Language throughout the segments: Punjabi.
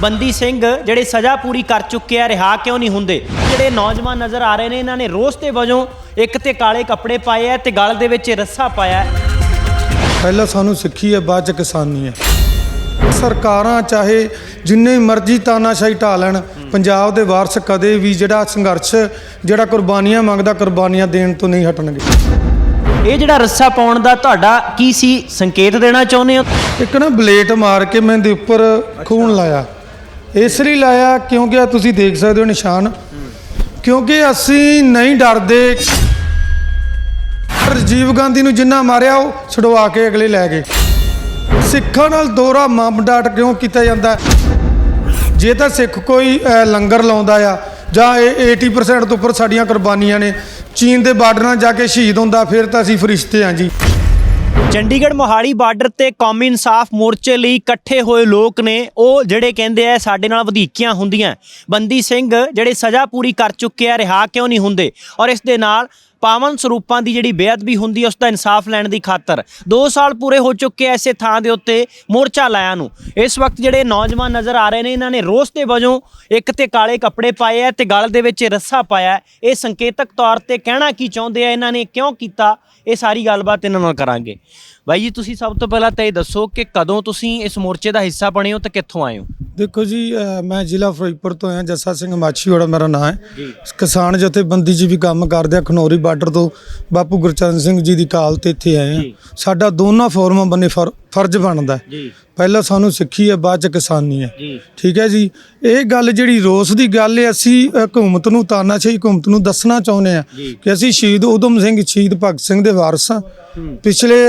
ਬੰਦੀ ਸਿੰਘ ਜਿਹੜੇ ਸਜ਼ਾ ਪੂਰੀ ਕਰ ਚੁੱਕੇ ਆ ਰਿਹਾ ਕਿਉਂ ਨਹੀਂ ਹੁੰਦੇ? ਜਿਹੜੇ ਨੌਜਵਾਨ ਨਜ਼ਰ ਆ ਰਹੇ ਨੇ ਇਹਨਾਂ ਨੇ ਰੋਸ ਤੇ ਵਜੋਂ ਇੱਕ ਤੇ ਕਾਲੇ ਕੱਪੜੇ ਪਾਏ ਆ ਤੇ ਗਲ ਦੇ ਵਿੱਚ ਰੱਸਾ ਪਾਇਆ ਹੈ। ਪਹਿਲਾਂ ਸਾਨੂੰ ਸਿੱਖੀ ਹੈ ਬਾਅਦ ਚ ਕਿਸਾਨੀ ਹੈ। ਸਰਕਾਰਾਂ ਚਾਹੇ ਜਿੰਨੇ ਮਰਜ਼ੀ ਤਾਨਾਸ਼ਾਹੀ ਢਾ ਲੈਣ ਪੰਜਾਬ ਦੇ ਵਾਰਸ ਕਦੇ ਵੀ ਜਿਹੜਾ ਸੰਘਰਸ਼ ਜਿਹੜਾ ਕੁਰਬਾਨੀਆਂ ਮੰਗਦਾ ਕੁਰਬਾਨੀਆਂ ਦੇਣ ਤੋਂ ਨਹੀਂ ਹਟਣਗੇ। ਇਹ ਜਿਹੜਾ ਰੱਸਾ ਪਾਉਣ ਦਾ ਤੁਹਾਡਾ ਕੀ ਸੀ ਸੰਕੇਤ ਦੇਣਾ ਚਾਹੁੰਦੇ ਹੋ? ਇੱਕ ਨਾ ਬਲੇਟ ਮਾਰ ਕੇ ਮੈਂ ਦੇ ਉੱਪਰ ਖੂਨ ਲਾਇਆ। ਇਸ ਲਈ ਲਾਇਆ ਕਿਉਂਕਿ ਆ ਤੁਸੀਂ ਦੇਖ ਸਕਦੇ ਹੋ ਨਿਸ਼ਾਨ। ਕਿਉਂਕਿ ਅਸੀਂ ਨਹੀਂ ਡਰਦੇ। ਰਾਜੀਵ ਗਾਂਧੀ ਨੂੰ ਜਿੰਨਾ ਮਾਰਿਆ, ਉਹ ਛਡਵਾ ਕੇ ਅਗਲੇ ਲੈ ਗਏ। ਸਿੱਖਾਂ ਨਾਲ ਦੋਹਰਾ ਮਾਮਡਾਟ ਕਿਉਂ ਕੀਤਾ ਜਾਂਦਾ? ਜੇ ਤਾਂ ਸਿੱਖ ਕੋਈ ਲੰਗਰ ਲਾਉਂਦਾ ਆ, ਜਾਂ ਇਹ 80% ਤੋਂ ਉੱਪਰ ਸਾਡੀਆਂ ਕੁਰਬਾਨੀਆਂ ਨੇ, ਚੀਨ ਦੇ ਬਾਰਡਰਾਂ ਜਾ ਕੇ ਸ਼ਹੀਦ ਹੁੰਦਾ, ਫਿਰ ਤਾਂ ਅਸੀਂ ਫਰਿਸ਼ਤੇ ਹਾਂ ਜੀ। ਚੰਡੀਗੜ੍ਹ ਮੋਹਾਲੀ ਬਾਰਡਰ ਤੇ ਕੌਮੀ ਇਨਸਾਫ ਮੋਰਚੇ ਲਈ ਇਕੱਠੇ ਹੋਏ ਲੋਕ ਨੇ, ਉਹ ਜਿਹੜੇ ਕਹਿੰਦੇ ਆ ਸਾਡੇ ਨਾਲ ਵਧੀਕੀਆਂ ਹੁੰਦੀਆਂ। ਬੰਦੀ ਸਿੰਘ ਜਿਹੜੇ ਸਜ਼ਾ ਪੂਰੀ ਕਰ ਚੁੱਕੇ ਆ, ਰਿਹਾ ਕਿਉਂ ਨਹੀਂ ਹੁੰਦੇ? ਔਰ ਇਸ ਦੇ ਨਾਲ ਪਾਵਨ ਸਰੂਪਾਂ ਦੀ ਜਿਹੜੀ ਬੇਅਦਬੀ ਹੁੰਦੀ ਹੈ, ਉਸ ਦਾ ਇਨਸਾਫ ਲੈਣ ਦੀ ਖਾਤਰ। 2 ਸਾਲ ਪੂਰੇ ਹੋ ਚੁੱਕੇ ਐ ਇਸੇ ਥਾਂ ਦੇ ਉੱਤੇ ਮੋਰਚਾ ਲਾਇਆ ਨੂੰ। ਇਸ ਵਕਤ ਜਿਹੜੇ ਨੌਜਵਾਨ ਨਜ਼ਰ ਆ ਰਹੇ ਨੇ, ਇਹਨਾਂ ਨੇ ਰੋਸ ਦੇ ਵਜੋਂ ਇੱਕ ਤੇ ਕਾਲੇ ਕੱਪੜੇ ਪਾਏ ਆ ਤੇ ਗਲ ਦੇ ਵਿੱਚ ਰੱਸਾ ਪਾਇਆ ਇਹ ਸੰਕੇਤਕ ਤੌਰ ਤੇ ਕਹਿਣਾ ਕੀ ਚਾਹੁੰਦੇ ਆ, ਇਹਨਾਂ ਨੇ ਕਿਉਂ ਕੀਤਾ? ਇਹ ਸਾਰੀ ਗੱਲਬਾਤ ਇਹਨਾਂ ਨਾਲ ਕਰਾਂਗੇ। ਬਾਈ ਜੀ, ਤੁਸੀਂ ਸਭ ਤੋਂ ਪਹਿਲਾਂ ਤਾਂ ਇਹ ਦੱਸੋ ਕਿ ਕਦੋਂ ਤੁਸੀਂ ਇਸ ਮੋਰਚੇ ਦਾ ਹਿੱਸਾ ਬਣੇ ਹੋ ਤੇ ਕਿੱਥੋਂ ਆਏ ਹੋ? ਦੇਖੋ ਜੀ ਮੈਂ ਜ਼ਿਲ੍ਹਾ ਫਿਰੋਜ਼ਪੁਰ ਤੋਂ ਆਇਆ ਜੱਸਾ ਸਿੰਘ ਮਾਛੀਵਾੜਾ ਮੇਰਾ ਨਾਮ ਹੈ। ਕਿਸਾਨ ਜਥੇਬੰਦੀ 'ਚ ਵੀ ਕੰਮ ਕਰਦੇ ਆ ਖਨੌਰੀ ਬਾਰਡਰ ਤੋਂ ਬਾਪੂ ਗੁਰਚਰਨ ਸਿੰਘ ਜੀ ਦੀ ਕਾਲ ਤੇ ਇੱਥੇ ਆਏ ਆ। ਸਾਡਾ ਦੋਨਾਂ ਫੋਰਮਾਂ ਬੰਨੇ ਫਰ- ਫਰਜ਼ ਬਣਦਾ। ਜੀ। ਪਹਿਲਾਂ ਸਾਨੂੰ ਸਿੱਖੀ ਹੈ ਬਾਅਦ ਚ ਕਿਸਾਨੀ ਹੈ। ਜੀ। ਠੀਕ ਹੈ ਜੀ? ਇਹ ਗੱਲ ਜਿਹੜੀ ਰੋਸ ਦੀ ਗੱਲ ਹੈ ਅਸੀਂ ਹਕੂਮਤ ਨੂੰ ਤਾਨਾਸ਼ਾਹੀ ਹਕੂਮਤ ਨੂੰ ਦੱਸਣਾ ਚਾਹੁੰਦੇ ਆ ਜੀ। ਕਿ ਅਸੀਂ ਸ਼ਹੀਦ ਉਦਮ ਸਿੰਘ ਸ਼ਹੀਦ ਭਗਤ ਸਿੰਘ ਦੇ ਵਾਰਸ ਹਾਂ। ਪਿਛਲੇ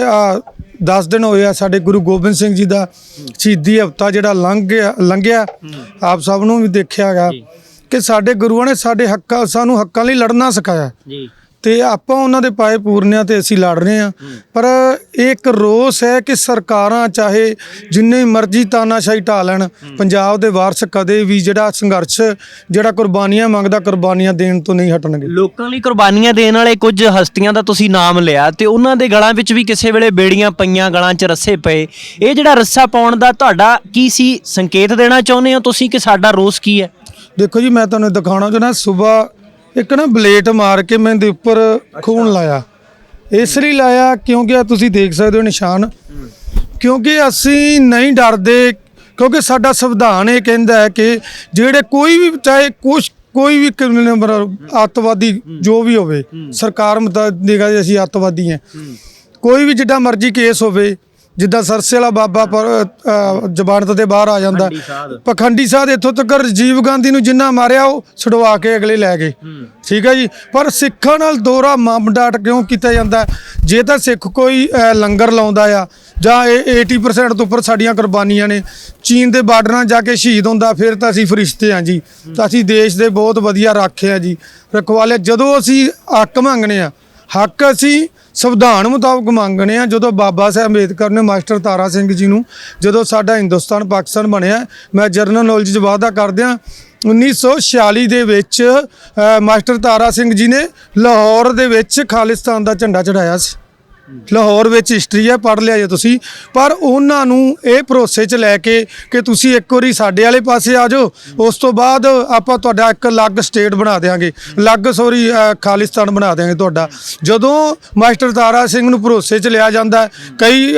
10 ਦਿਨ ਹੋਏ ਆ ਸਾਡੇ ਗੁਰੂ ਗੋਬਿੰਦ ਸਿੰਘ ਜੀ ਦਾ ਸ਼ਹੀਦੀ ਹਫਤਾ ਜਿਹੜਾ ਲੰਘ ਗਿਆ ਲੰਘਿਆ। ਆਪ ਸਭ ਨੂੰ ਵੀ ਦੇਖਿਆ ਗਿਆ ਕਿ ਸਾਡੇ ਗੁਰੂਆਂ ਨੇ ਸਾਡੇ ਹੱਕਾਂ ਸਾਨੂੰ ਹੱਕਾਂ ਲਈ ਲੜਨਾ ਸਿਖਾਇਆ। ਜੀ। ਤੇ ਆਪਾਂ ਉਹਨਾਂ ਦੇ ਪਾਏ ਪੂਰਨਿਆਂ ਤੇ ਅਸੀਂ ਲੜ ਰਹੇ ਹਾਂ। ਪਰ ਇਹ ਇੱਕ ਰੋਸ ਹੈ ਕਿ ਸਰਕਾਰਾਂ ਚਾਹੇ ਜਿੰਨੇ ਮਰਜ਼ੀ ਤਾਨਾਸ਼ਾਹੀ ਢਾ ਲੈਣ ਪੰਜਾਬ ਦੇ ਵਾਰਸ ਕਦੇ ਵੀ ਜਿਹੜਾ ਸੰਘਰਸ਼ ਜਿਹੜਾ ਕੁਰਬਾਨੀਆਂ ਮੰਗਦਾ ਕੁਰਬਾਨੀਆਂ ਦੇਣ ਤੋਂ ਨਹੀਂ ਹਟਣਗੇ। ਲੋਕਾਂ ਲਈ ਕੁਰਬਾਨੀਆਂ ਦੇਣ ਵਾਲੇ ਕੁਝ ਹਸਤੀਆਂ ਦਾ ਤੁਸੀਂ ਨਾਮ ਲਿਆ ਤੇ ਉਹਨਾਂ ਦੇ ਗਲਾਂ ਵਿੱਚ ਵੀ ਕਿਸੇ ਵੇਲੇ ਬੇੜੀਆਂ ਪਈਆਂ ਗਲਾਂ 'ਚ ਰੱਸੇ ਪਏ। ਇਹ ਜਿਹੜਾ ਰੱਸਾ ਪਾਉਣ ਦਾ ਤੁਹਾਡਾ ਕੀ ਸੀ ਸੰਕੇਤ ਦੇਣਾ ਚਾਹੁੰਦੇ ਹੋ ਤੁਸੀਂ ਕਿ ਸਾਡਾ ਰੋਸ ਕੀ ਹੈ? ਦੇਖੋ ਜੀ ਮੈਂ ਤੁਹਾਨੂੰ ਦਿਖਾਉਣਾ ਚਾਹੁੰਦਾ ਸਵੇਰ ਇੱਕ ਨਾ ਬਲੇਟ ਮਾਰ ਕੇ ਮੈਂ ਦੇ ਉੱਪਰ ਖੂਨ ਲਾਇਆ। ਇਸ ਲਈ ਲਾਇਆ ਕਿਉਂਕਿ ਆ ਤੁਸੀਂ ਦੇਖ ਸਕਦੇ ਹੋ ਨਿਸ਼ਾਨ। ਕਿਉਂਕਿ ਅਸੀਂ ਨਹੀਂ ਡਰਦੇ ਕਿਉਂਕਿ ਸਾਡਾ ਸੰਵਿਧਾਨ ਇਹ ਕਹਿੰਦਾ ਹੈ ਕਿ ਜਿਹੜੇ ਕੋਈ ਵੀ ਚਾਹੇ ਕੁਛ ਕੋਈ ਵੀ criminal ਅੱਤਵਾਦੀ ਜੋ ਵੀ ਹੋਵੇ ਸਰਕਾਰ ਮੁਤਾਬਿਕ ਅਸੀਂ ਅੱਤਵਾਦੀ ਹਾਂ। ਕੋਈ ਵੀ ਜਿੱਡਾ ਮਰਜ਼ੀ ਕੇਸ ਹੋਵੇ ਜਿੱਦਾਂ ਸਰਸੇ ਵਾਲਾ ਬਾਬਾ ਪਰ ਅ, ਜ਼ਮਾਨਤ ਦੇ ਬਾਹਰ ਆ ਜਾਂਦਾ। ਪਖੰਡੀ ਸਾਹਿਬ ਇੱਥੋਂ ਤੱਕ ਰਾਜੀਵ ਗਾਂਧੀ ਨੂੰ ਜਿੰਨਾ ਮਾਰਿਆ ਉਹ ਛਡਵਾ ਕੇ ਅਗਲੇ ਲੈ ਗਏ। ਠੀਕ ਹੈ ਜੀ? ਪਰ ਸਿੱਖਾਂ ਨਾਲ ਦੋਹਰਾ ਮਾਮਡਾਟ ਕਿਉਂ ਕੀਤਾ ਜਾਂਦਾ? ਜੇ ਤਾਂ ਸਿੱਖ ਕੋਈ ਲੰਗਰ ਲਾਉਂਦਾ ਆ ਜਾਂ ਇਹ 80% ਤੋਂ ਉੱਪਰ ਸਾਡੀਆਂ ਕੁਰਬਾਨੀਆਂ ਨੇ ਚੀਨ ਦੇ ਬਾਰਡਰਾਂ ਜਾ ਕੇ ਸ਼ਹੀਦ ਹੁੰਦਾ ਫਿਰ ਤਾਂ ਅਸੀਂ ਫਰਿਸ਼ਤੇ ਹਾਂ ਜੀ। ਤਾਂ ਅਸੀਂ ਦੇਸ਼ ਦੇ ਬਹੁਤ ਵਧੀਆ ਰਾਖੇ ਆ ਜੀ। ਰਖਵਾਲੇ ਜਦੋਂ ਅਸੀਂ ਹੱਕ ਮੰਗਣੇ ਆ ਹੱਕ ਅਸੀਂ ਸੰਵਿਧਾਨ ਮੁਤਾਬਕ ਮੰਗਣੇ ਆ। ਜਦੋਂ ਬਾਬਾ ਸਾਹਿਬ ਅੰਬੇਦਕਰ ਨੇ ਮਾਸਟਰ ਤਾਰਾ ਸਿੰਘ ਜੀ ਨੂੰ ਜਦੋਂ ਸਾਡਾ ਹਿੰਦੁਸਤਾਨ ਪਾਕਿਸਤਾਨ ਬਣਿਆ, ਮੈਂ ਜਰਨਲ ਨੌਲੇਜ 'ਚ ਵਾਅਦਾ ਕਰਦਿਆਂ 1946 ਦੇ ਵਿੱਚ ਮਾਸਟਰ ਤਾਰਾ ਸਿੰਘ ਜੀ ਨੇ ਲਾਹੌਰ ਦੇ ਵਿੱਚ ਖਾਲਿਸਤਾਨ ਦਾ ਝੰਡਾ ਚੜਾਇਆ ਸੀ। ਲਾਹੌਰ ਵਿੱਚ ਹਿਸਟਰੀ ਹੈ, ਪੜ੍ਹ ਲਿਆ ਜੇ ਤੁਸੀਂ। ਪਰ ਉਹਨਾਂ ਨੂੰ ਇਹ ਭਰੋਸੇ 'ਚ ਲੈ ਕੇ ਕਿ ਤੁਸੀਂ ਇੱਕ ਵਾਰੀ ਸਾਡੇ ਵਾਲੇ ਪਾਸੇ ਆ ਜਾਓ, ਉਸ ਤੋਂ ਬਾਅਦ ਆਪਾਂ ਤੁਹਾਡਾ ਇੱਕ ਅਲੱਗ ਸਟੇਟ ਬਣਾ ਦੇਾਂਗੇ ਅਲੱਗ ਸੋਰੀ ਖਾਲਿਸਤਾਨ ਬਣਾ ਦੇਾਂਗੇ ਤੁਹਾਡਾ। ਜਦੋਂ ਮਾਸਟਰ ਤਾਰਾ ਸਿੰਘ ਨੂੰ ਭਰੋਸੇ 'ਚ ਲਿਆ ਜਾਂਦਾ, ਕਈ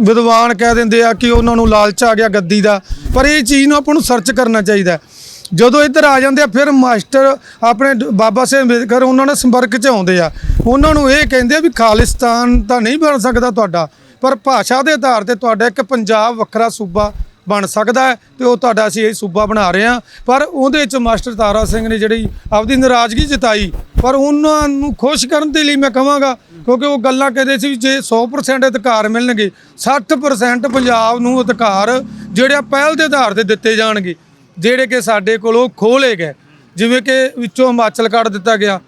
ਵਿਦਵਾਨ ਕਹਿ ਦਿੰਦੇ ਆ ਕਿ ਉਹਨਾਂ ਨੂੰ ਲਾਲਚ ਆ ਗਿਆ ਗੱਦੀ ਦਾ। ਪਰ ਇਹ ਚੀਜ਼ ਨੂੰ ਆਪਾਂ ਨੂੰ ਸਰਚ ਕਰਨਾ ਚਾਹੀਦਾ। ਜਦੋਂ ਇੱਧਰ ਆ ਜਾਂਦੇ ਆ, ਫਿਰ ਮਾਸਟਰ ਆਪਣੇ ਬਾਬਾ ਸਾਹਿਬ ਅੰਬੇਦਕਰ ਉਹਨਾਂ ਨਾਲ ਸੰਪਰਕ 'ਚ ਆਉਂਦੇ ਆ। ਉਹਨਾਂ ਨੂੰ ਇਹ ਕਹਿੰਦੇ ਆ ਵੀ ਖਾਲਿਸਤਾਨ ਤਾਂ ਨਹੀਂ ਬਣ ਸਕਦਾ ਤੁਹਾਡਾ, ਪਰ ਭਾਸ਼ਾ ਦੇ ਆਧਾਰ ਤੇ ਤੁਹਾਡਾ ਇੱਕ ਪੰਜਾਬ ਵੱਖਰਾ ਸੂਬਾ ਬਣ ਸਕਦਾ ਹੈ ਤੇ ਉਹ ਤੁਹਾਡਾ ਅਸੀਂ ਇਹ ਸੂਬਾ ਬਣਾ ਰਹੇ ਹਾਂ। ਪਰ ਉਹਦੇ 'ਚ ਮਾਸਟਰ ਤਾਰਾ ਸਿੰਘ ਨੇ ਜਿਹੜੀ ਆਪਦੀ ਨਾਰਾਜ਼ਗੀ ਜਤਾਈ, ਪਰ ਉਹਨਾਂ ਨੂੰ ਖੁਸ਼ ਕਰਨ ਦੇ ਲਈ ਮੈਂ ਕਹਾਂਗਾ, ਕਿਉਂਕਿ ਉਹ ਗੱਲਾਂ ਕਹਿੰਦੇ ਸੀ ਵੀ ਜੇ 100% ਅਧਿਕਾਰ ਮਿਲਣਗੇ 60% ਪੰਜਾਬ ਨੂੰ ਅਧਿਕਾਰ ਜਿਹੜੇ ਆ ਪਹਿਲ ਦੇ ਆਧਾਰ ਤੇ ਦਿੱਤੇ ਜਾਣਗੇ। ਜਿਹੜੇ ਕਿ ਸਾਡੇ ਕੋਲੋਂ ਖੋਹ ਗਏ। ਜਿਵੇਂ ਕਿ ਵਿੱਚੋਂ ਹਿਮਾਚਲ ਕੱਢ ਦਿੱਤਾ ਗਿਆ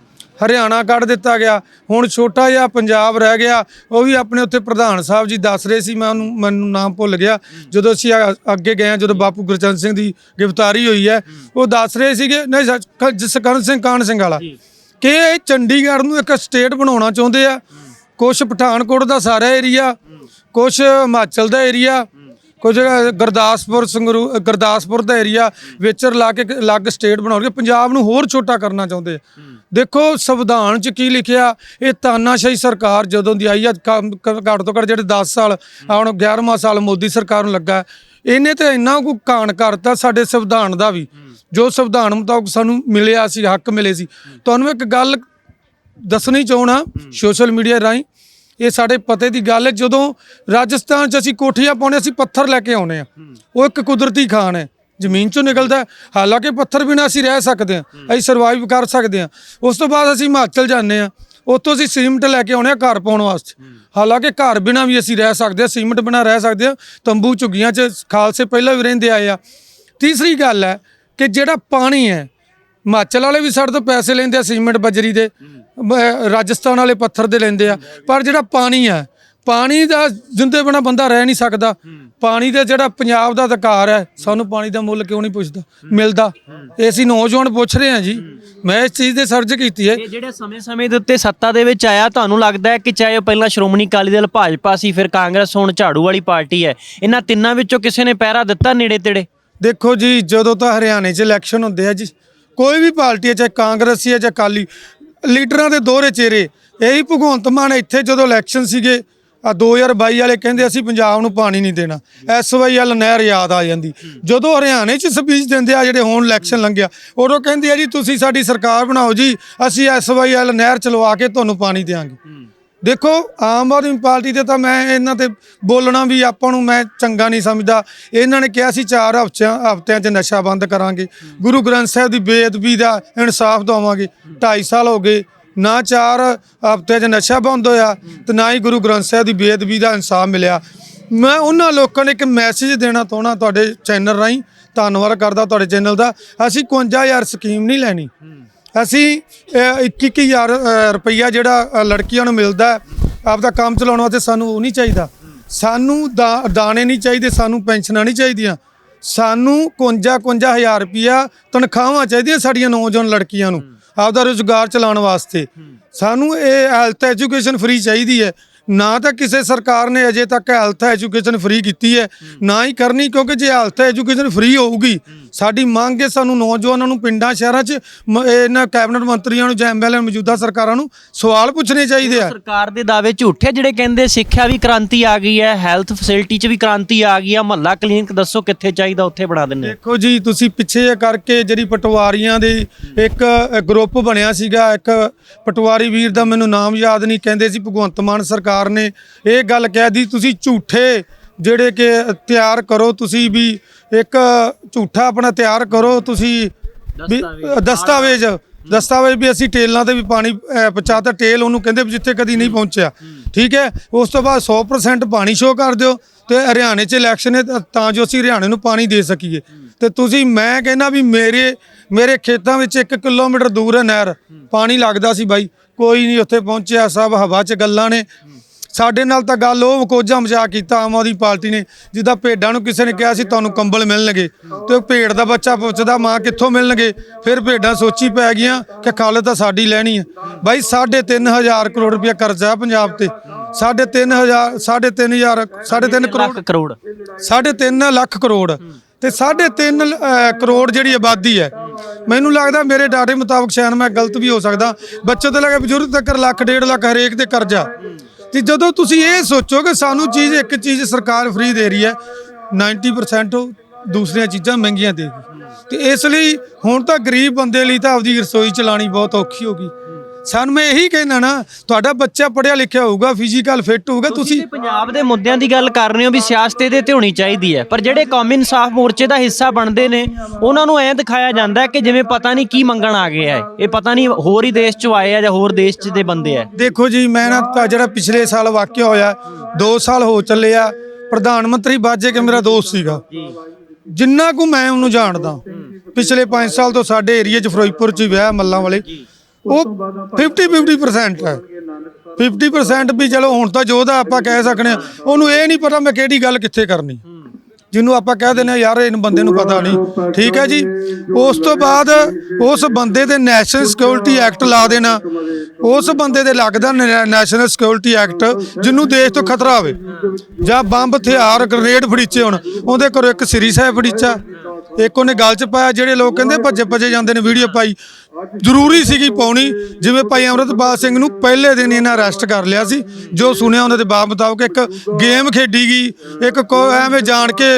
ਹਰਿਆਣਾ ਕੱਢ ਦਿੱਤਾ ਗਿਆ ਹੁਣ ਛੋਟਾ ਜਿਹਾ ਪੰਜਾਬ ਰਹਿ ਗਿਆ ਉਹ ਵੀ ਆਪਣੇ ਉੱਥੇ ਪ੍ਰਧਾਨ ਸਾਹਿਬ ਜੀ ਦੱਸ ਰਹੇ ਸੀ ਮੈਂ ਉਹਨੂੰ ਮੈਨੂੰ ਨਾਮ ਭੁੱਲ ਗਿਆ। ਜਦੋਂ ਅਸੀਂ ਅੱਗੇ ਗਏ ਹਾਂ, ਜਦੋਂ ਬਾਪੂ ਗੁਰਚੰਦ ਸਿੰਘ ਦੀ ਗ੍ਰਿਫਤਾਰੀ ਹੋਈ ਹੈ ਉਹ ਦੱਸ ਰਹੇ ਸੀਗੇ ਨਹੀਂ ਸੱਚ, ਕ- ਜਸਕਰਨ ਸਿੰਘ ਕਾਨ ਸਿੰਘ ਵਾਲਾ ਕਿ ਇਹ ਚੰਡੀਗੜ੍ਹ ਨੂੰ ਇੱਕ ਸਟੇਟ ਬਣਾਉਣਾ ਚਾਹੁੰਦੇ ਆ। ਕੁਛ ਪਠਾਨਕੋਟ ਦਾ ਸਾਰਾ ਏਰੀਆ ਕੁਛ ਹਿਮਾਚਲ ਦਾ ਏਰੀਆ ਕੁਝ ਗੁਰਦਾਸਪੁਰ, ਸੰਗਰੂ, ਗੁਰਦਾਸਪੁਰ ਦਾ ਏਰੀਆ ਵਿੱਚ ਲਾ ਕੇ ਅਲੱਗ ਸਟੇਟ ਬਣਾਉਣਗੇ। ਪੰਜਾਬ ਨੂੰ ਹੋਰ ਛੋਟਾ ਕਰਨਾ ਚਾਹੁੰਦੇ ਆ। ਦੇਖੋ, ਸੰਵਿਧਾਨ 'ਚ ਕੀ ਲਿਖਿਆ, ਇਹ ਤਾਨਾਸ਼ਾਹੀ ਸਰਕਾਰ ਜਦੋਂ ਦੀ ਆਈ ਆ ਕ- ਘੱਟ ਤੋਂ ਘੱਟ ਜਿਹੜੇ 10 ਸਾਲ ਆ ਹੁਣ 11ਵਾਂ ਸਾਲ ਮੋਦੀ ਸਰਕਾਰ ਨੂੰ ਲੱਗਾ। ਇਹਨੇ ਤੇ ਇੰਨਾ ਕੁ ਕਾਣ ਕਰਤਾ ਸਾਡੇ ਸੰਵਿਧਾਨ ਦਾ ਵੀ। ਜੋ ਸੰਵਿਧਾਨ ਮੁਤਾਬਕ ਸਾਨੂੰ ਮਿਲਿਆ ਸੀ, ਹੱਕ ਮਿਲੇ ਸੀ। ਤੁਹਾਨੂੰ ਇੱਕ ਗੱਲ ਦੱਸਣੀ ਚਾਹਣਾ ਸੋਸ਼ਲ ਮੀਡੀਆ ਰਾਹੀਂ ਇਹ ਸਾਡੇ ਪਤੇ ਦੀ ਗੱਲ ਹੈ ਜਦੋਂ ਰਾਜਸਥਾਨ 'ਚ ਅਸੀਂ ਕੋਠੀਆਂ ਪਾਉਣੇ ਅਸੀਂ ਪੱਥਰ ਲੈ ਕੇ ਆਉਨੇ ਆ ਉਹ ਇੱਕ ਕੁਦਰਤੀ ਖਾਨ ਹੈ। ਜ਼ਮੀਨ 'ਚੋਂ ਨਿਕਲਦਾ। ਹਾਲਾਂਕਿ ਪੱਥਰ ਬਿਨਾਂ ਅਸੀਂ ਰਹਿ ਸਕਦੇ ਹਾਂ ਅਸੀਂ ਸਰਵਾਈਵ ਕਰ ਸਕਦੇ ਹਾਂ। ਉਸ ਤੋਂ ਬਾਅਦ ਅਸੀਂ ਹਿਮਾਚਲ ਜਾਂਦੇ ਆ ਉੱਥੋਂ ਅਸੀਂ ਸੀਮਟ ਲੈ ਕੇ ਆਉਣੇ ਆ ਘਰ ਪਾਉਣ ਵਾਸਤੇ। ਹਾਲਾਂਕਿ ਘਰ ਬਿਨਾਂ ਵੀ ਅਸੀਂ ਰਹਿ ਸਕਦੇ ਹਾਂ ਸੀਮਟ ਬਿਨਾਂ ਰਹਿ ਸਕਦੇ ਹਾਂ। ਤੰਬੂ ਝੁੱਗੀਆਂ 'ਚ ਖਾਲਸੇ ਪਹਿਲਾਂ ਵੀ ਰਹਿੰਦੇ ਆਏ ਆ। ਤੀਸਰੀ ਗੱਲ ਹੈ ਕਿ ਜਿਹੜਾ ਪਾਣੀ ਹੈ ਹਿਮਾਚਲ ਵਾਲੇ ਵੀ ਸਾਡੇ ਤੋਂ ਪੈਸੇ ਲੈਂਦੇ ਆ ਸੀਮੈਂਟ ਬਜਰੀ ਦੇ। ਮ- ਰਾਜਸਥਾਨ ਵਾਲੇ ਪੱਥਰ ਦੇ ਲੈਂਦੇ ਆ। ਪਰ ਜਿਹੜਾ ਪਾਣੀ ਹੈ ਪਾਣੀ ਦਾ ਜਿੰਦੇ ਬਿਨਾ ਬੰਦਾ ਰਹਿ ਨਹੀਂ ਸਕਦਾ। ਪਾਣੀ ਦਾ ਜਿਹੜਾ ਪੰਜਾਬ ਦਾ ਅਧਿਕਾਰ ਹੈ ਸਾਨੂੰ ਪਾਣੀ ਦਾ ਮੁੱਲ ਕਿਉਂ ਨਹੀਂ ਪੁੱਛਦਾ? ਮਿਲਦਾ। ਇਹ ਅਸੀਂ ਨੌਜਵਾਨ ਪੁੱਛ ਰਹੇ ਹਾਂ ਜੀ। ਮੈਂ ਇਸ ਚੀਜ਼ ਦੇ ਸਰਜ ਕੀਤੀ ਹੈ। ਇਹ ਜਿਹੜੇ ਸਮੇਂ-ਸਮੇਂ ਦੇ ਉੱਤੇ ਸੱਤਾ ਦੇ ਵਿੱਚ ਆਇਆ ਤੁਹਾਨੂੰ ਲੱਗਦਾ ਹੈ ਕਿ ਚਾਹੇ ਉਹ ਪਹਿਲਾਂ ਸ਼੍ਰੋਮਣੀ ਅਕਾਲੀ ਦਲ ਭਾਜਪਾ ਸੀ ਫਿਰ ਕਾਂਗਰਸ ਹੁਣ ਝਾੜੂ ਵਾਲੀ ਪਾਰਟੀ ਹੈ। ਇਹਨਾਂ ਤਿੰਨਾਂ ਵਿੱਚੋਂ ਕਿਸੇ ਨੇ ਪਹਿਰਾ ਦਿੱਤਾ ਨੇੜੇ ਤੇੜੇ ਦੇਖੋ ਜੀ ਜਦੋਂ ਤਾਂ ਹਰਿਆਣੇ 'ਚ ਇਲੈਕਸ਼ਨ ਹੁੰਦੇ ਆ ਜੀ ਕੋਈ ਵੀ ਪਾਰਟੀ ਹੈ, ਚਾਹੇ ਕਾਂਗਰਸੀ ਹੈ, ਚਾਹੇ ਅਕਾਲੀ, ਲੀਡਰਾਂ ਦੇ ਦੋਹਰੇ ਚਿਹਰੇ, ਇਹੀ ਭਗਵੰਤ ਮਾਨ ਇੱਥੇ ਜਦੋਂ ਇਲੈਕਸ਼ਨ ਸੀਗੇ, ਆ 2022 ਵਾਲੇ ਕਹਿੰਦੇ ਅਸੀਂ ਪੰਜਾਬ ਨੂੰ ਪਾਣੀ ਨਹੀਂ ਦੇਣਾ। ਐਸਵਾਈਐਲ ਨਹਿਰ ਯਾਦ ਆ ਜਾਂਦੀ। ਜਦੋਂ ਹਰਿਆਣੇ 'ਚ ਸਪੀਚ ਦਿੰਦੇ ਆ ਜਿਹੜੇ ਹੁਣ ਇਲੈਕਸ਼ਨ ਲੰਘਿਆ, ਉਦੋਂ ਕਹਿੰਦੇ ਆ ਜੀ, ਤੁਸੀਂ ਸਾਡੀ ਸਰਕਾਰ ਬਣਾਓ ਜੀ, ਅਸੀਂ ਐਸਵਾਈਐਲ ਨਹਿਰ ਚਲਵਾ ਕੇ ਤੁਹਾਨੂੰ ਪਾਣੀ ਦੇਵਾਂਗੇ ਦੇਖੋ, ਆਮ ਆਦਮੀ ਪਾਰਟੀ ਤੇ ਤਾਂ ਮੈਂ ਇਹਨਾਂ ਤੇ ਬੋਲਣਾ ਵੀ ਆਪਾਂ ਨੂੰ ਮੈਂ ਚੰਗਾ ਨਹੀਂ ਸਮਝਦਾ। ਇਹਨਾਂ ਨੇ ਕਿਹਾ ਸੀ, ਚਾਰ ਹਫ਼ਤਿਆਂ ਹਫ਼ਤਿਆਂ 'ਚ ਨਸ਼ਾ ਬੰਦ ਕਰਾਂਗੇ। ਗੁਰੂ ਗ੍ਰੰਥ ਸਾਹਿਬ ਦੀ ਬੇਅਦਬੀ ਦਾ ਇਨਸਾਫ ਦਵਾਵਾਂਗੇ 2.5 ਸਾਲ ਹੋ ਗਏ, ਨਾ ਚਾਰ ਹਫ਼ਤਿਆਂ 'ਚ ਨਸ਼ਾ ਬੰਦ ਹੋਇਆ ਤੇ ਨਾ ਹੀ ਗੁਰੂ ਗ੍ਰੰਥ ਸਾਹਿਬ ਦੀ ਬੇਅਦਬੀ ਦਾ ਇਨਸਾਫ ਮਿਲਿਆ। ਮੈਂ ਉਹਨਾਂ ਲੋਕਾਂ ਨੂੰ ਇੱਕ ਮੈਸੇਜ ਦੇਣਾ ਚਾਹੁੰਦਾ ਤੁਹਾਡੇ ਚੈਨਲ ਰਾਹੀਂ। ਧੰਨਵਾਦ ਕਰਦਾ ਤੁਹਾਡੇ ਚੈਨਲ ਦਾ। ਅਸੀਂ 51000 ਸਕੀਮ ਨਹੀਂ ਲੈਣੀ। ਅਸੀਂ 21000 ਰੁਪਈਆ ਜਿਹੜਾ ਲੜਕੀਆਂ ਨੂੰ ਮਿਲਦਾ ਆਪਦਾ ਕੰਮ ਚਲਾਉਣ ਵਾਸਤੇ ਸਾਨੂੰ ਉਹ ਨਹੀਂ ਚਾਹੀਦਾ। ਸਾਨੂੰ ਦਾ- ਦਾਣੇ ਨਹੀਂ ਚਾਹੀਦੇ ਸਾਨੂੰ ਪੈਨਸ਼ਨਾਂ ਨਹੀਂ ਚਾਹੀਦੀਆਂ। ਸਾਨੂੰ 51 51000 ਰੁਪਈਆ ਤਨਖਾਹਾਂ ਚਾਹੀਦੀਆਂ ਸਾਡੀਆਂ ਨੌਜਵਾਨ ਲੜਕੀਆਂ ਨੂੰ ਆਪਦਾ ਰੋਜ਼ਗਾਰ ਚਲਾਉਣ ਵਾਸਤੇ। ਸਾਨੂੰ ਇਹ ਹੈਲਥ ਐਜੂਕੇਸ਼ਨ ਫ੍ਰੀ ਚਾਹੀਦੀ ਹੈ। ਨਾ ਤਾਂ ਕਿਸੇ ਸਰਕਾਰ ਨੇ ਅਜੇ ਤੱਕ ਹੈਲਥ ਐਜੂਕੇਸ਼ਨ ਫ੍ਰੀ ਕੀਤੀ ਹੈ ਨਾ ਹੀ ਕਰਨੀ ਕਿਉਂਕਿ ਜੇ ਹੈਲਥ ਐਜੂਕੇਸ਼ਨ ਫ੍ਰੀ ਹੋਊਗੀ ਸਾਡੀ ਮੰਗ ਹੈ ਸਾਨੂੰ ਨੌਜਵਾਨਾਂ ਨੂੰ ਪਿੰਡਾਂ ਸ਼ਹਿਰਾਂ 'ਚ ਇਹਨਾਂ ਕੈਬਨਿਟ ਮੰਤਰੀਆਂ ਨੂੰ ਜਾਂ ਐਮਐਲਏ ਮੌਜੂਦਾ ਸਰਕਾਰਾਂ ਨੂੰ ਸਵਾਲ ਪੁੱਛਣੇ ਚਾਹੀਦੇ ਆ। ਸਰਕਾਰ ਦੇ ਦਾਅਵੇ ਝੂਠੇ ਜਿਹੜੇ ਕਹਿੰਦੇ ਸਿੱਖਿਆ ਵੀ ਕ੍ਰਾਂਤੀ ਆ ਗਈ ਹੈ ਹੈਲਥ ਫੈਸਿਲਿਟੀ 'ਚ ਵੀ ਕ੍ਰਾਂਤੀ ਆ ਗਈ ਆ ਮਹੱਲਾ ਕਲੀਨਿਕ ਦੱਸੋ ਕਿੱਥੇ ਚਾਹੀਦਾ ਉੱਥੇ ਬਣਾ ਦਿੰਨੇ। ਦੇਖੋ ਜੀ ਤੁਸੀਂ ਪਿੱਛੇ ਕਰਕੇ ਜਿਹੜੀ ਪਟਵਾਰੀਆਂ ਦੇ ਇੱਕ ਗਰੁੱਪ ਬਣਿਆ ਸੀਗਾ ਇੱਕ ਪਟਵਾਰੀ ਵੀਰ ਦਾ ਮੈਨੂੰ ਨਾਮ ਯਾਦ ਨਹੀਂ ਕਹਿੰਦੇ ਸੀ ਭਗਵੰਤ ਮਾਨ ਸਰਕਾਰ ਨੇ ਇਹ ਗੱਲ ਕਹਿ ਦੀ ਤੁਸੀਂ ਝੂਠੇ ਜਿਹੜੇ ਕਿ ਤਿਆਰ ਕਰੋ ਤੁਸੀਂ ਵੀ ਇੱਕ ਝੂਠਾ ਆਪਣਾ ਤਿਆਰ ਕਰੋ ਤੁਸੀਂ ਵੀ ਦਸਤਾਵੇਜ਼। ਦਸਤਾਵੇਜ਼। ਵੀ ਅਸੀਂ ਟੇਲਾਂ ਤੇ ਵੀ ਪਾਣੀ ਪਹੁੰਚਾਤਾ ਟੇਲ ਉਹਨੂੰ ਕਹਿੰਦੇ ਵੀ ਜਿੱਥੇ ਕਦੀ ਨਹੀਂ ਪਹੁੰਚਿਆ। ਠੀਕ ਹੈ? ਉਸ ਤੋਂ ਬਾਅਦ 100% ਪਾਣੀ ਸ਼ੋਅ ਕਰ ਦਿਓ ਤੇ ਹਰਿਆਣੇ 'ਚ ਇਲੈਕਸ਼ਨ ਹੈ ਤਾਂ- ਤਾਂ ਜੋ ਅਸੀਂ ਹਰਿਆਣੇ ਨੂੰ ਪਾਣੀ ਦੇ ਸਕੀਏ। ਤੇ ਤੁਸੀਂ ਮੈਂ ਕਹਿੰਦਾ ਵੀ ਮੇਰੇ ਮੇਰੇ ਖੇਤਾਂ ਵਿੱਚ 1 ਕਿਲੋਮੀਟਰ ਦੂਰ ਹੈ ਨਹਿਰ। ਪਾਣੀ ਲੱਗਦਾ ਸੀ ਬਾਈ। ਕੋਈ ਨਹੀਂ ਉੱਥੇ ਪਹੁੰਚਿਆ ਸਭ ਹਵਾ 'ਚ ਗੱਲਾਂ ਨੇ। ਸਾਡੇ ਨਾਲ ਤਾਂ ਗੱਲ ਉਹ ਕੋਝਾ ਮਜ਼ਾਕ ਕੀਤਾ ਆਮ ਆਦਮੀ ਪਾਰਟੀ ਨੇ ਜਿੱਦਾਂ ਭੇਡਾਂ ਨੂੰ ਕਿਸੇ ਨੇ ਕਿਹਾ ਸੀ ਤੁਹਾਨੂੰ ਕੰਬਲ ਮਿਲਣਗੇ ਤੇ ਉਹ ਭੇਡ ਦਾ ਬੱਚਾ ਪੁੱਛਦਾ ਮਾਂ ਕਿੱਥੋਂ ਮਿਲਣਗੇ ਫਿਰ ਭੇਡਾਂ ਸੋਚੀ ਪੈ ਗਈਆਂ ਕਿ ਖਾਲ ਤਾਂ ਸਾਡੀ ਲੈਣੀ ਹੈ ਬਾਈ 3500 ਕਰੋੜ ਰੁਪਇਆ ਕਰਜ਼ਾ ਹੈ ਪੰਜਾਬ ਤੇ। 3500 3500 3.5 ਕਰੋੜ। ਕਰੋੜ। ਸਾਢੇ ਤਿੰਨ ਲੱਖ ਕਰੋੜ। ਤੇ ਸਾਢੇ ਤਿੰਨ ਅ, ਕਰੋੜ ਜਿਹੜੀ ਆਬਾਦੀ ਹੈ ਮੈਨੂੰ ਲੱਗਦਾ ਮੇਰੇ ਡਾਟੇ ਮੁਤਾਬਕ ਸ਼ਾਇਦ ਮੈਂ ਗਲਤ ਵੀ ਹੋ ਸਕਦਾ। ਬੱਚੇ ਤੋਂ ਲੈ ਕੇ ਬਜ਼ੁਰਗ ਤੱਕ ਲੱਖ ਡੇਢ ਲੱਖ ਹਰੇਕ ਤੇ ਕਰਜ਼ਾ। ਤੇ ਜਦੋਂ ਤੁਸੀਂ ਇਹ ਸੋਚੋ ਕਿ ਸਾਨੂੰ ਚੀਜ਼, ਇੱਕ ਚੀਜ਼ ਸਰਕਾਰ ਫ੍ਰੀ ਦੇ ਰਹੀ ਹੈ 90% ਦੂਸਰੀਆਂ ਚੀਜ਼ਾਂ ਮਹਿੰਗੀਆਂ ਦੇਗੀ ਤੇ ਇਸ ਲਈ ਹੁਣ ਤਾਂ ਗਰੀਬ ਬੰਦੇ ਲਈ ਤਾਂ ਆਪਦੀ ਰਸੋਈ ਚਲਾਣੀ ਬਹੁਤ ਔਖੀ ਹੋ ਗਈ। ਸਾਨੂੰ ਮੈਂ ਇਹੀ ਕਹਿਣਾ ਨਾ ਤੁਹਾਡਾ ਬੱਚਾ ਪੜਿਆ ਲਿਖਿਆ ਹੋਊਗਾ ਫਿਜ਼ੀਕਲ ਫਿੱਟ ਹੋਊਗਾ ਤੁਸੀਂ ਪੰਜਾਬ ਦੇ ਮੁੱਦਿਆਂ ਦੀ ਗੱਲ ਕਰ ਰਹੇ ਹੋ ਵੀ ਸਿਆਸਤ ਇਹਦੇ ਤੇ ਹੋਣੀ ਚਾਹੀਦੀ ਹੈ। ਪਰ ਜਿਹੜੇ ਕੌਮੀ ਇਨਸਾਫ ਮੋਰਚੇ ਦਾ ਹਿੱਸਾ ਬਣਦੇ ਨੇ ਉਹਨਾਂ ਨੂੰ ਐਂ ਦਿਖਾਇਆ ਜਾਂਦਾ ਕਿ ਜਿਵੇਂ ਪਤਾ ਨਹੀਂ ਕੀ ਮੰਗਣ ਆ ਗਏ ਆ ਇਹ ਪਤਾ ਨਹੀਂ ਹੋਰ ਹੀ ਦੇਸ਼ ਚੋਂ ਆਏ ਆ ਜਾਂ ਹੋਰ ਦੇਸ਼ 'ਚ ਦੇ ਬੰਦੇ ਆ। ਦੇਖੋ ਜੀ ਮੈਂ ਨਾ ਤਾਂ ਜਿਹੜਾ ਪਿਛਲੇ ਸਾਲ ਵਾਕਿਆ ਹੋਇਆ 2 ਸਾਲ ਹੋ ਚੱਲੇ ਆ ਪ੍ਰਧਾਨ ਮੰਤਰੀ ਬਾਜੇ ਕੇ ਮੇਰਾ ਦੋਸਤ ਸੀਗਾ। ਜਿੰਨਾ ਕੁ ਮੈਂ ਉਹਨੂੰ ਜਾਣਦਾ ਪਿਛਲੇ 5 ਸਾਲ ਤੋਂ ਸਾਡੇ ਏਰੀਆ 'ਚ ਫਿਰੋਜ਼ਪੁਰ 'ਚ ਵਿਆਹ ਮੱਲਾਂ ਵਾਲੇ। ਉਹ 50 50% ਹੈ। 50% ਵੀ ਚਲੋ ਹੁਣ ਤਾਂ ਜੋ ਦਾ ਆਪਾਂ ਕਹਿ ਸਕਨੇ ਆ ਉਹਨੂੰ ਇਹ ਨਹੀਂ ਪਤਾ ਮੈਂ ਕਿਹੜੀ ਗੱਲ ਕਿੱਥੇ ਕਰਨੀ। ਜਿਹਨੂੰ ਆਪਾਂ ਕਹਿ ਦਿੰਦੇ ਆ ਯਾਰ ਇਹਨ ਬੰਦੇ ਨੂੰ ਪਤਾ ਨਹੀਂ। ਠੀਕ ਹੈ ਜੀ? ਉਸ ਤੋਂ ਬਾਅਦ ਉਸ ਬੰਦੇ ਦੇ ਨੈਸ਼ਨਲ ਸਿਕਿਉਰਿਟੀ ਐਕਟ ਲਾ ਦੇਣਾ। ਉਸ ਬੰਦੇ ਦੇ ਲੱਗਦਾ ਨੈਸ਼ਨਲ ਸਿਕਿਉਰਿਟੀ ਐਕਟ ਜਿਹਨੂੰ ਦੇਸ਼ ਤੋਂ ਖਤਰਾ ਹੋਵੇ। ਜਾਂ ਬੰਬ ਹਥਿਆਰ ਗ੍ਰਨੇਡ ਫੜੀਚੇ ਹੁਣ। ਉਹਦੇ ਕੋਲ ਇੱਕ ਸ੍ਰੀ ਸਾਹਿਬ ਫੜੀਚਾ। ਇੱਕ ਉਹਨੇ ਗੱਲ ਚ ਪਾਇਆ, ਜਿਹੜੇ ਲੋਕ ਕਹਿੰਦੇ ਭੱਜੇ ਭੱਜੇ ਜਾਂਦੇ ਨੇ, ਵੀਡੀਓ ਪਾਈ। ਜ਼ਰੂਰੀ ਸੀਗੀ ਪਾਉਣੀ। ਜਿਵੇਂ ਭਾਈ ਅਮਰਤਪਾਲ ਸਿੰਘ ਨੂੰ ਪਹਿਲੇ ਦਿਨ ਹੀ ਇਹਨਾਂ ਅਰੈਸਟ ਕਰ ਲਿਆ ਸੀ। ਜੋ ਸੁਣਿਆ ਉਹਨਾਂ ਦੇ ਬਾਪ ਮੁਤਾਬਕ ਇੱਕ ਗੇਮ ਖੇਡੀ ਗਈ। ਇੱਕ ਕੋ ਐਵੇਂ ਜਾਣ ਕੇ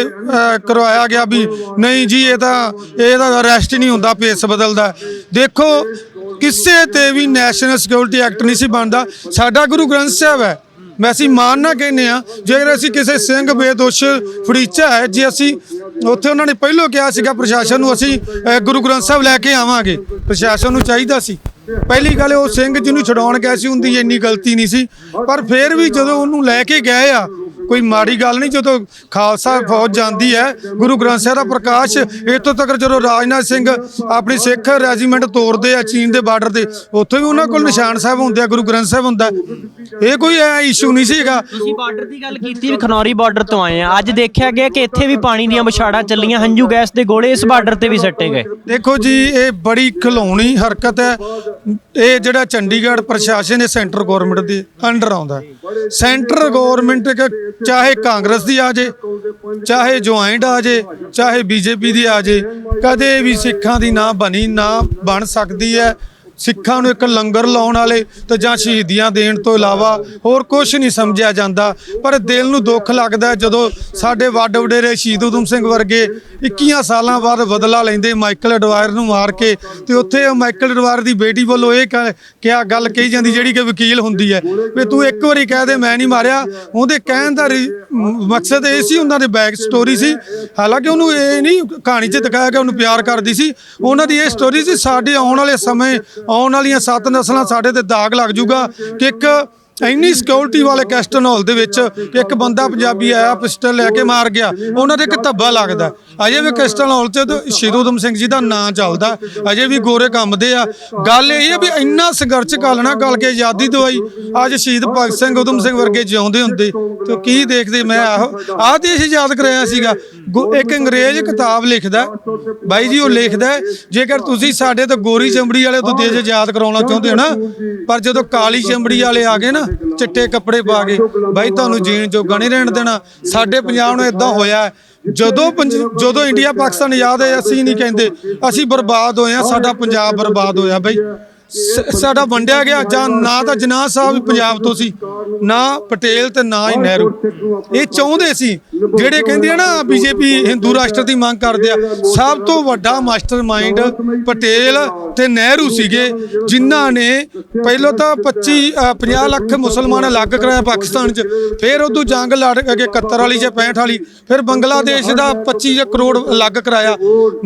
ਕਰਵਾਇਆ ਗਿਆ ਵੀ ਨਹੀਂ ਜੀ, ਇਹ ਤਾਂ ਇਹਦਾ ਅਰੈਸਟ ਨਹੀਂ ਹੁੰਦਾ ਪੇਸ ਬਦਲਦਾ। ਦੇਖੋ, ਕਿਸੇ ਤੇ ਵੀ ਨੈਸ਼ਨਲ ਸਿਕਿਉਰਿਟੀ ਐਕਟ ਨਹੀਂ ਸੀ ਬਣਦਾ। ਸਾਡਾ ਗੁਰੂ ਗ੍ਰੰਥ ਸਾਹਿਬ ਹੈ। ਮੈਂ ਅਸੀਂ ਮਾਨ ਨਾ ਕਹਿੰਦੇ ਆ ਜੇਕਰ ਅਸੀਂ ਕਿਸੇ ਸਿੰਘ ਬੇਦੋਸ਼ ਫੜੀਚਾ ਹੈ, ਜੇ ਅਸੀਂ ਉੱਥੇ ਉਹਨਾਂ ਨੇ ਪਹਿਲਾਂ ਕਿਹਾ ਸੀਗਾ ਪ੍ਰਸ਼ਾਸਨ ਨੂੰ, ਅਸੀਂ ਗੁਰੂ ਗ੍ਰੰਥ ਸਾਹਿਬ ਲੈ ਕੇ ਆਵਾਂਗੇ। ਪ੍ਰਸ਼ਾਸਨ ਨੂੰ ਚਾਹੀਦਾ ਸੀ। ਪਹਿਲੀ ਗੱਲ ਉਹ ਸਿੰਘ ਜਿਹਨੂੰ ਛਡਾਉਣ ਗਿਆ ਸੀ, ਉਹਦੀ ਇੰਨੀ ਗਲਤੀ ਨਹੀਂ ਸੀ। ਪਰ ਫਿਰ ਵੀ ਜਦੋਂ ਉਹਨੂੰ ਲੈ ਕੇ ਗਏ ਆ ਕੋਈ ਮਾੜੀ ਗੱਲ ਨਹੀਂ ਜਦੋਂ ਖਾਲਸਾ ਫੌਜ ਜਾਂਦੀ ਹੈ ਗੁਰੂ ਗ੍ਰੰਥ ਸਾਹਿਬ ਦਾ ਪ੍ਰਕਾਸ਼ ਇੱਥੋਂ ਤੱਕ ਜਦੋਂ ਰਾਜਨਾਥ ਸਿੰਘ ਆਪਣੀ ਸਿੱਖ ਰੈਜੀਮੈਂਟ ਤੋੜਦੇ ਆ ਚੀਨ ਦੇ ਬਾਰਡਰ ਤੇ ਉੱਥੇ ਵੀ ਉਹਨਾਂ ਕੋਲ ਨਿਸ਼ਾਨ ਸਾਹਿਬ ਹੁੰਦੇ ਆ ਗੁਰੂ ਗ੍ਰੰਥ ਸਾਹਿਬ ਹੁੰਦਾ। ਇਹ ਕੋਈ ਐ ਇਸ਼ੂ ਨਹੀਂ ਸੀਗਾ। ਤੁਸੀਂ ਬਾਰਡਰ ਦੀ ਗੱਲ ਕੀਤੀ ਵੀ ਖਨੌਰੀ ਬਾਰਡਰ ਤੋਂ ਆਏ ਆ ਅੱਜ ਦੇਖਿਆ ਗਿਆ ਕਿ ਇੱਥੇ ਵੀ ਪਾਣੀ ਦੀਆਂ ਵਿਛਾੜਾਂ ਚੱਲੀਆਂ ਹੰਝੂ ਗੈਸ ਦੇ ਗੋਲੇ ਇਸ ਬਾਰਡਰ ਤੇ ਵੀ ਸੱਟੇ ਗਏ। ਦੇਖੋ ਜੀ ਇਹ ਬੜੀ ਖਿਲੌਣੀ ਹਰਕਤ ਹੈ। ਇਹ ਜਿਹੜਾ ਚੰਡੀਗੜ੍ਹ ਪ੍ਰਸ਼ਾਸਨ ਹੈ ਸੈਂਟਰ ਗਵਰਨਮੈਂਟ ਦੇ ਅੰਡਰ ਆਉਂਦਾ। ਸੈਂਟਰ ਗਵਰਨਮੈਂਟ ਚਾਹੇ ਕਾਂਗਰਸ ਦੀ ਆ ਜੇ, ਚਾਹੇ ਜੁਆਇੰਟ ਆ ਜੇ, ਚਾਹੇ ਬੀਜੇਪੀ ਦੀ ਆ ਜੇ, ਕਦੇ ਵੀ ਸਿੱਖਾਂ ਦੀ ਨਾ ਬਣੀ, ਨਾ ਬਣ ਸਕਦੀ ਹੈ। ਸਿੱਖਾਂ ਨੂੰ ਇੱਕ ਲੰਗਰ ਲਾਉਣ ਵਾਲੇ ਤੇ ਜਾਂ ਸ਼ਹੀਦੀਆਂ ਦੇਣ ਤੋਂ ਇਲਾਵਾ ਹੋਰ ਕੁਝ ਨਹੀਂ ਸਮਝਿਆ ਜਾਂਦਾ। ਪਰ ਦਿਲ ਨੂੰ ਦੁੱਖ ਲੱਗਦਾ ਜਦੋਂ ਸਾਡੇ ਵੱਡ ਵਡੇਰੇ ਸ਼ਹੀਦ ਊਧਮ ਸਿੰਘ ਵਰਗੇ 21 ਸਾਲਾਂ ਬਾਅਦ ਬਦਲਾ ਲੈਂਦੇ ਮਾਈਕਲ ਅਡਵਾਇਰ ਨੂੰ ਮਾਰ ਕੇ ਤੇ ਉੱਥੇ ਮਾਈਕਲ ਅਡਵਾਇਰ ਦੀ ਬੇਟੀ ਵੱਲੋਂ ਇਹ ਕ- ਕਿਹਾ, ਗੱਲ ਕਹੀ ਜਾਂਦੀ ਜਿਹੜੀ ਕਿ ਵਕੀਲ ਹੁੰਦੀ ਹੈ। ਵੀ ਤੂੰ ਇੱਕ ਵਾਰੀ ਕਹਿ ਦੇ, ਮੈਂ ਨਹੀਂ ਮਾਰਿਆ। ਉਹਦੇ ਕਹਿਣ ਦਾ ਰੀ- ਮਕਸਦ ਇਹ ਸੀ, ਉਹਨਾਂ ਦੇ ਬੈਕ ਸਟੋਰੀ ਸੀ। ਹਾਲਾਂਕਿ ਉਹਨੂੰ ਇਹ ਨਹੀਂ ਕਹਾਣੀ 'ਚ ਦਿਖਾਇਆ ਕਿ ਉਹਨੂੰ ਪਿਆਰ ਕਰਦੀ ਸੀ। ਉਹਨਾਂ ਦੀ ਇਹ ਸਟੋਰੀ ਸੀ, ਸਾਡੇ ਆਉਣ ਵਾਲੇ ਸਮੇਂ ਆਉਣ ਵਾਲੀਆਂ ਸੱਤ ਨਸਲਾਂ ਸਾਡੇ ਤੇ ਦਾਗ ਲੱਗ ਜੂਗਾ ਕਿ ਇੱਕ ਇੰਨੀ ਸਿਕਿਉਰਿਟੀ ਵਾਲੇ ਕੈਸਟਨ ਹਾਲ ਦੇ ਵਿੱਚ ਇੱਕ ਬੰਦਾ ਪੰਜਾਬੀ ਆਇਆ ਪਿਸਟਲ ਲੈ ਕੇ ਮਾਰ ਗਿਆ। ਉਹਨਾਂ ਦੇ ਇੱਕ ਧੱਬਾ ਲੱਗਦਾ। ਅਜੇ ਵੀ ਕੈਸਟਨ ਹਾਲ 'ਚ ਸ਼ਹੀਦ ਊਧਮ ਸਿੰਘ ਜੀ ਦਾ ਨਾਂ ਚੱਲਦਾ। ਅਜੇ ਵੀ ਗੋਰੇ ਕੰਮਦੇ ਆ। ਗੱਲ ਇਹ ਹੈ ਵੀ ਇੰਨਾ ਸੰਘਰਸ਼ ਕਾਲਣਾ ਗੱਲ ਕੇ ਆਜ਼ਾਦੀ ਦਵਾਈ। ਅੱਜ ਸ਼ਹੀਦ ਭਗਤ ਸਿੰਘ ਊਧਮ ਸਿੰਘ ਵਰਗੇ ਜਿਉਂਦੇ ਹੁੰਦੇ। ਤੇ ਕੀ ਦੇਖਦੇ? ਮੈਂ ਆਹੋ, ਆਹ ਦੇਸ਼ ਆਜ਼ਾਦ ਕਰਾਇਆ ਸੀਗਾ। ਗੁ- ਇੱਕ ਅੰਗਰੇਜ਼ ਕਿਤਾਬ ਲਿਖਦਾ। ਬਾਈ ਜੀ, ਉਹ ਲਿਖਦਾ ਜੇਕਰ ਤੁਸੀਂ ਸਾਡੇ ਤੋਂ ਗੋਰੀ ਚਮੜੀ ਵਾਲੇ ਤੋਂ ਦੇਸ਼ ਆਜ਼ਾਦ ਕਰਾਉਣਾ ਚਾਹੁੰਦੇ ਹੋ ਨਾ, ਪਰ ਜਦੋਂ ਕਾਲੀ ਚਮੜੀ ਵਾਲੇ ਆ ਗਏ ਨਾ ਚਿੱਟੇ ਕੱਪੜੇ ਪਾ ਕੇ। ਬਾਈ, ਤੁਹਾਨੂੰ ਜੀਣ ਜੋਗਾ ਨਹੀਂ ਰਹਿਣ ਦੇਣਾ। ਸਾਡੇ ਪੰਜਾਬ ਨੂੰ ਇਦਾਂ ਹੋਇਆ ਜਦੋਂ ਪੰਜ- ਜਦੋਂ ਇੰਡੀਆ ਪਾਕਿਸਤਾਨ ਆਜ਼ਾਦ ਹੈ ਅਸੀਂ ਨਹੀਂ ਕਹਿੰਦੇ। ਅਸੀਂ ਬਰਬਾਦ ਹੋਏ ਆ ਸਾਡਾ ਪੰਜਾਬ ਬਰਬਾਦ ਹੋਇਆ ਬਾਈ। ਸ- ਸਾਡਾ ਵੰਡਿਆ ਗਿਆ ਜਾਂ ਨਾ ਤਾਂ ਜਨਾਹ ਸਾਹਿਬ ਪੰਜਾਬ ਤੋਂ ਸੀ ਨਾ ਪਟੇਲ ਤੇ ਨਾ ਹੀ ਨਹਿਰੂ। ਇਹ ਚਾਹੁੰਦੇ ਸੀ ਜਿਹੜੇ ਕਹਿੰਦੇ ਆ ਨਾ ਬੀਜੇਪੀ ਹਿੰਦੂ ਰਾਸ਼ਟਰ ਦੀ ਮੰਗ ਕਰਦੇ ਆ ਸਭ ਤੋਂ ਵੱਡਾ ਮਾਸਟਰਮਾਈਂਡ ਪਟੇਲ ਤੇ ਨਹਿਰੂ ਸੀਗੇ ਜਿਨ੍ਹਾਂ ਨੇ ਪਹਿਲਾਂ ਤਾਂ 25 ਅ, 50 ਲੱਖ ਮੁਸਲਮਾਨ ਅਲੱਗ ਕਰਾਇਆ ਪਾਕਿਸਤਾਨ 'ਚ ਫਿਰ ਉਦੋਂ ਜੰਗ ਲੜ ਕੇ 71 ਵਾਲੀ ਜਾਂ 65 ਵਾਲੀ ਫਿਰ ਬੰਗਲਾਦੇਸ਼ ਦਾ 25 ਕਰੋੜ ਅਲੱਗ ਕਰਾਇਆ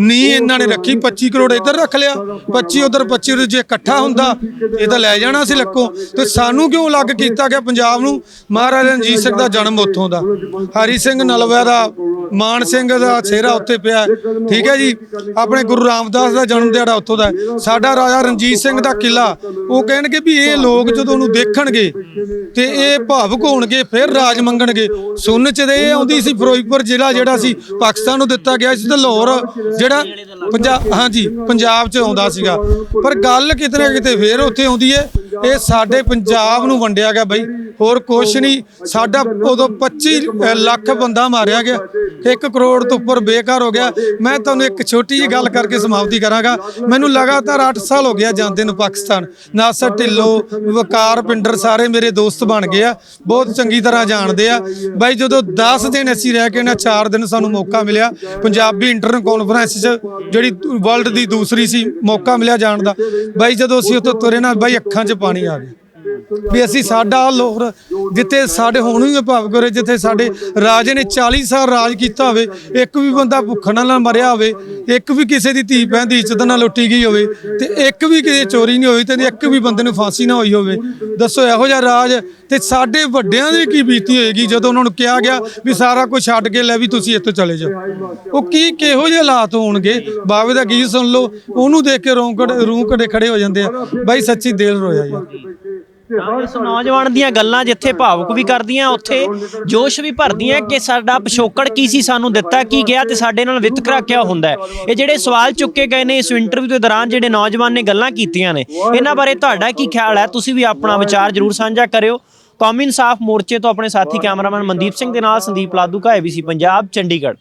ਨੀ ਇਹਨਾਂ ਨੇ ਰੱਖੀ 25 ਕਰੋੜ ਇੱਧਰ ਰੱਖ ਲਿਆ 25 ਉਧਰ 25 ਉਧਰ ਜੇ ਇਕੱਠਾ ਹੁੰਦਾ, ਇਹ ਤਾਂ ਲੈ ਜਾਣਾ ਸੀ ਲੱਕੋ। ਤੇ ਸਾਨੂੰ ਕਿਉਂ ਅਲੱਗ ਕੀਤਾ ਗਿਆ ਪੰਜਾਬ ਨੂੰ? ਮਹਾਰਾਜਾ ਰਣਜੀਤ ਸਿੰਘ ਦਾ ਜਨਮ ਉੱਥੋਂ ਦਾ। ਹਰੀ ਸਿੰਘ ਨਲਵਾ ਦਾ, ਮਾਨ ਸਿੰਘ ਦਾ ਸਿਹਰਾ ਉੱਤੇ ਪਿਆ। ਠੀਕ ਹੈ ਜੀ? ਆਪਣੇ ਗੁਰੂ ਰਾਮਦਾਸ ਦਾ ਜਨਮ ਦਿਹਾੜਾ ਉੱਥੋਂ ਦਾ ਸਾਡਾ ਰਾਜਾ ਰਣਜੀਤ ਸਿੰਘ ਦਾ ਕਿਲਾ ਉਹ ਕਹਿਣਗੇ ਵੀ ਇਹ ਲੋਕ ਜਦੋਂ ਉਹਨੂੰ ਦੇਖਣਗੇ ਤੇ ਇਹ ਭਾਵੁਕ ਹੋਣਗੇ, ਫਿਰ ਰਾਜ ਮੰਗਣਗੇ। ਸੁਣ ਚ ਤੇ ਇਹ ਆਉਂਦੀ ਸੀ ਫਿਰੋਜ਼ਪੁਰ ਜ਼ਿਲ੍ਹਾ ਜਿਹੜਾ ਸੀ, ਪਾਕਿਸਤਾਨ ਨੂੰ ਦਿੱਤਾ ਗਿਆ ਸੀ ਤੇ ਲਾਹੌਰ ਜਿਹੜਾ ਪੰਜਾਬ, ਹਾਂਜੀ, ਪੰਜਾਬ ਚ ਆਉਂਦਾ ਸੀਗਾ। ਪਰ ਗੱਲ ਕਿਤੇ ਨਾ ਕਿਤੇ ਫੇਰ ਉੱਥੇ ਆਉਂਦੀ ਹੈ ਇਹ ਸਾਡੇ ਪੰਜਾਬ ਨੂੰ ਵੰਡਿਆ ਗਿਆ ਬਈ। ਹੋਰ ਕੁਛ ਨਹੀਂ। ਸਾਡਾ ਉਦੋਂ 25 ਲੱਖ ਬੰਦਾ ਮਾਰਿਆ ਗਿਆ। 1 ਕਰੋੜ ਤੋਂ ਉੱਪਰ ਬੇਕਾਰ ਹੋ ਗਿਆ। ਮੈਂ ਤੁਹਾਨੂੰ ਇੱਕ ਛੋਟੀ ਜਿਹੀ ਗੱਲ ਕਰਕੇ ਸਮਾਪਤੀ ਕਰਾਂਗਾ। ਮੈਨੂੰ ਲਗਾਤਾਰ 8 ਸਾਲ ਹੋ ਗਿਆ ਜਾਂਦੇ ਨੂੰ ਪਾਕਿਸਤਾਨ। ਨਾਸਰ ਢਿੱਲੋਂ, ਵਕਾਰ ਪਿੰਡਰ ਸਾਰੇ ਮੇਰੇ ਦੋਸਤ ਬਣ ਗਏ ਆ। ਬਹੁਤ ਚੰਗੀ ਤਰ੍ਹਾਂ ਜਾਣਦੇ ਆ। ਬਾਈ ਜਦੋਂ 10 ਦਿਨ ਅਸੀਂ ਰਹਿ ਕੇ ਨਾ 4 ਦਿਨ ਸਾਨੂੰ ਮੌਕਾ ਮਿਲਿਆ, ਪੰਜਾਬੀ ਇੰਟਰਨ ਕਾਨਫਰੰਸ 'ਚ ਜਿਹੜੀ ਵਰਲਡ ਦੀ ਦੂਸਰੀ ਸੀ, ਮੌਕਾ ਮਿਲਿਆ ਜਾਣ ਦਾ। ਬਾਈ ਜਦੋਂ ਅਸੀਂ ਉੱਥੋਂ ਤੁਰੇ ਨਾ ਬਾਈ ਅੱਖਾਂ 'ਚ ਪਾਣੀ ਆ ਗਿਆ। ਵੀ ਅਸੀਂ ਸਾਡਾ ਲੋਰ ਜਿੱਥੇ ਸਾਡੇ ਹੁਣ ਵੀ ਭਾਵ ਕਰੇ, ਜਿੱਥੇ ਸਾਡੇ ਰਾਜੇ ਨੇ 40 ਸਾਲ ਰਾਜ ਕੀਤਾ ਹੋਵੇ, ਇੱਕ ਵੀ ਬੰਦਾ ਭੁੱਖ ਨਾਲ ਮਰਿਆ ਹੋਵੇ, ਇੱਕ ਵੀ ਕਿਸੇ ਦੀ ਧੀ ਭੈਣ ਦੀ ਇੱਜ਼ਤ ਨਾਲ ਲੁੱਟੀ ਗਈ ਹੋਵੇ, ਤੇ ਇੱਕ ਵੀ ਕਿਸੇ ਚੋਰੀ ਨਹੀਂ ਹੋਈ ਤੇ ਇੱਕ ਵੀ ਬੰਦੇ ਨੂੰ ਫਾਂਸੀ ਨਾ ਹੋਈ ਹੋਵੇ। ਦੱਸੋ ਇਹੋ ਜਿਹਾ ਰਾਜ ਤੇ ਸਾਡੇ ਵੱਡਿਆਂ ਦੀ ਕੀ ਬੀਤੀ ਹੋਏਗੀ ਜਦੋਂ ਉਹਨਾਂ ਨੂੰ ਕਿਹਾ ਗਿਆ ਵੀ ਸਾਰਾ ਕੁਝ ਛੱਡ ਕੇ ਲੈ ਵੀ ਤੁਸੀਂ ਇੱਥੋਂ ਚਲੇ ਜਾਓ। ਉਹ ਕੀ ਕਿਹੋ ਜਿਹੇ ਹਾਲਾਤ ਹੋਣਗੇ? ਬਾਵੇ ਦਾ ਗੀਤ ਸੁਣ ਲਓ, ਉਹਨੂੰ ਦੇਖ ਕੇ ਰੋਂਕੜ ਰੂੰ ਕੜੇ ਖੜੇ ਹੋ ਜਾਂਦੇ ਆ। ਬਾਈ ਸੱਚੀ ਦਿਲ ਰੋਇਆ ਯਾਰ। ਇਸ ਨੌਜਵਾਨ ਦੀਆਂ ਗੱਲਾਂ ਜਿੱਥੇ ਭਾਵੁਕ ਵੀ ਕਰਦੀਆਂ ਉੱਥੇ ਜੋਸ਼ ਵੀ ਭਰਦੀਆਂ ਕਿ ਸਾਡਾ ਪਿਛੋਕੜ ਕੀ ਸੀ ਸਾਨੂੰ ਦਿੱਤਾ ਕੀ ਗਿਆ ਤੇ ਸਾਡੇ ਨਾਲ ਵਿਤਕਰਾ ਕਿਆ ਹੁੰਦਾ ਇਹ ਜਿਹੜੇ ਸਵਾਲ ਚੁੱਕੇ ਗਏ ਨੇ ਇਸ ਇੰਟਰਵਿਊ ਦੇ ਦੌਰਾਨ ਜਿਹੜੇ ਨੌਜਵਾਨ ਨੇ ਗੱਲਾਂ ਕੀਤੀਆਂ ਨੇ ਇਹਨਾਂ ਬਾਰੇ ਤੁਹਾਡਾ ਕੀ ਖਿਆਲ ਹੈ? ਤੁਸੀਂ ਵੀ ਆਪਣਾ ਵਿਚਾਰ ਜ਼ਰੂਰ ਸਾਂਝਾ ਕਰਿਓ। ਕੌਮੀ ਇਨਸਾਫ ਮੋਰਚੇ ਤੋਂ ਆਪਣੇ ਸਾਥੀ ਕੈਮਰਾਮੈਨ ਮਨਦੀਪ ਸਿੰਘ ਦੇ ਨਾਲ ਸੰਦੀਪ ਲਾਦੂ ਕਾ ਏਬੀਸੀ ਪੰਜਾਬ ਚੰਡੀਗੜ੍ਹ।